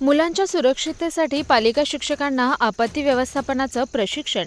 मुलांच्या सुरक्षिततेसाठी पालिका शिक्षकांना आपत्ती व्यवस्थापनाचं प्रशिक्षण.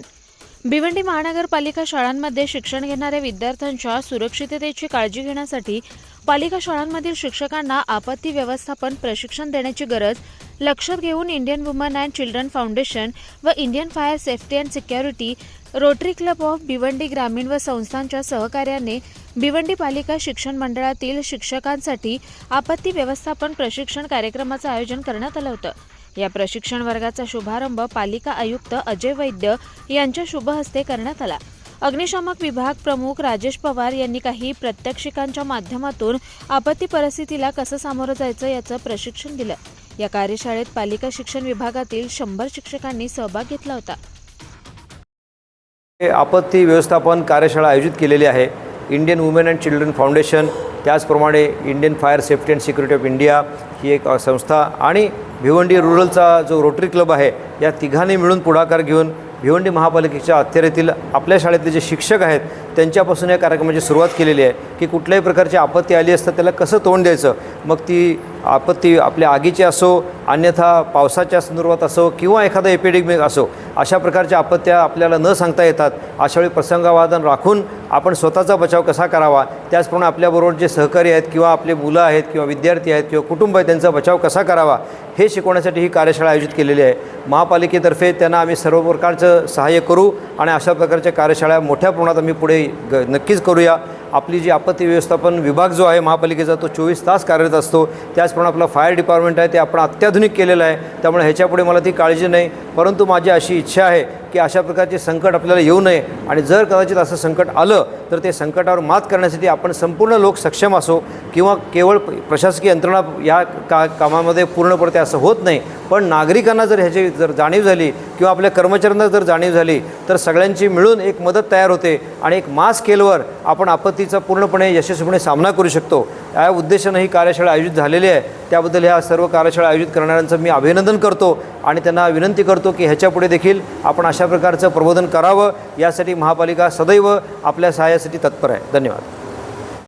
भिवंडी महानगरपालिका शाळांमध्ये शिक्षण घेणाऱ्या विद्यार्थ्यांच्या सुरक्षिततेची काळजी घेण्यासाठी पालिका शाळांमधील शिक्षकांना आपत्ती व्यवस्थापन प्रशिक्षण देण्याची गरज लक्षात घेऊन Indian woman and children foundation व Indian fire safety and security Rotary club of Bhiwandi ग्रामीण व संस्थांच्या सहकार्याने भिवंडी पालिका शिक्षण मंडळातील शिक्षकांसाठी आपत्ती व्यवस्थापन प्रशिक्षण कार्यक्रमाचं आयोजन करण्यात आलं होतं. या प्रशिक्षण वर्गाचा शुभारंभ पालिका आयुक्त अजय वैद्य यांच्या शुभ हस्ते करण्यात आला. अग्निशामक विभाग प्रमुख राजेश पवार यांनी काही प्रात्यक्षिकांच्या माध्यमातून आपत्ती परिस्थितीला कसं सामोरं जायचं याचं प्रशिक्षण दिलं. या कार्यशाळेत पालिका शिक्षण विभागातील शंभर शिक्षकांनी सहभाग घेतला होता. हे आपत्ती व्यवस्थापन कार्यशाळा आयोजित केलेली आहे. Indian women and children foundation त्याचप्रमाणे Indian fire safety and security of India ही एक संस्था आणि भिवंडी रुरलचा जो रोटरी क्लब आहे या तिघांनी मिळून पुढाकार घेऊन भिवंडी महापालिकेच्या अखत्यारीतील आपल्या शाळेतले जे शिक्षक आहेत त्यांच्यापासून या कार्यक्रमाची सुरुवात केलेली आहे की कुठल्याही प्रकारची आपत्ती आली असता त्याला कसं तोंड द्यायचं? मग ती आपत्ती आपल्या आगीची असो अन्यथा पावसाच्या संदर्भात असो किंवा एखादा एपिडेमिक असो अशा प्रकारच्या आपत्त्या आपल्याला न सांगता येतात. अशावेळी प्रसंगावादन राखून आपण स्वतःचा बचाव कसा करावा? त्याचप्रमाणे आपल्याबरोबर जे सहकारी आहेत किंवा आपले मुलं आहेत किंवा विद्यार्थी आहेत किंवा कुटुंब आहे त्यांचा बचाव कसा करावा? हे शिकवण्यासाठी ही कार्यशाळा आयोजित केलेली आहे. महापालिकेतर्फे त्यांना आम्ही सर्व प्रकारचं सहाय्य करू आणि अशा प्रकारच्या कार्यशाळा मोठ्या प्रमाणात आम्ही पुढे ग नक्कीच करूया. आपली जी आपत्ती व्यवस्थापन विभाग जो आहे महापालिकेचा तो चोवीस तास कार्यरत असतो. त्याचप्रमाणे आपला फायर डिपार्टमेंट आहे ते आपण अत्याधुनिक केलेलं आहे. त्यामुळे ह्याच्यापुढे मला ती काळजी नाही. परंतु माझी अशी इच्छा आहे की अशा प्रकारचे संकट आपल्याला येऊ नये. आणि जर कदाचित असं संकट आलं तर ते संकटावर मात करण्यासाठी आपण संपूर्ण लोक सक्षम असो किंवा केवळ प्रशासकीय यंत्रणा या का कामामध्ये पूर्णपणे असं होत नाही. पण नागरिकांना जर ह्याची जर जाणीव झाली किंवा आपल्या कर्मचाऱ्यांना जर जाणीव झाली तर सगळ्यांची मिळून एक मदत तयार होते. आणि एक मास स्केलवर आपण आपत्तीचा पूर्णपणे यशस्वीपणे सामना करू शकतो. या उद्देशानं ही कार्यशाळा आयोजित झालेली आहे. त्याबद्दल ह्या सर्व कार्यशाळा आयोजित करणाऱ्यांचं मी अभिनंदन करतो आणि त्यांना विनंती करतो की ह्याच्यापुढे देखील आपण अशा प्रकारचं प्रबोधन करावं. यासाठी महापालिका सदैव आपल्या सहाय्यासाठी तत्पर आहे. धन्यवाद.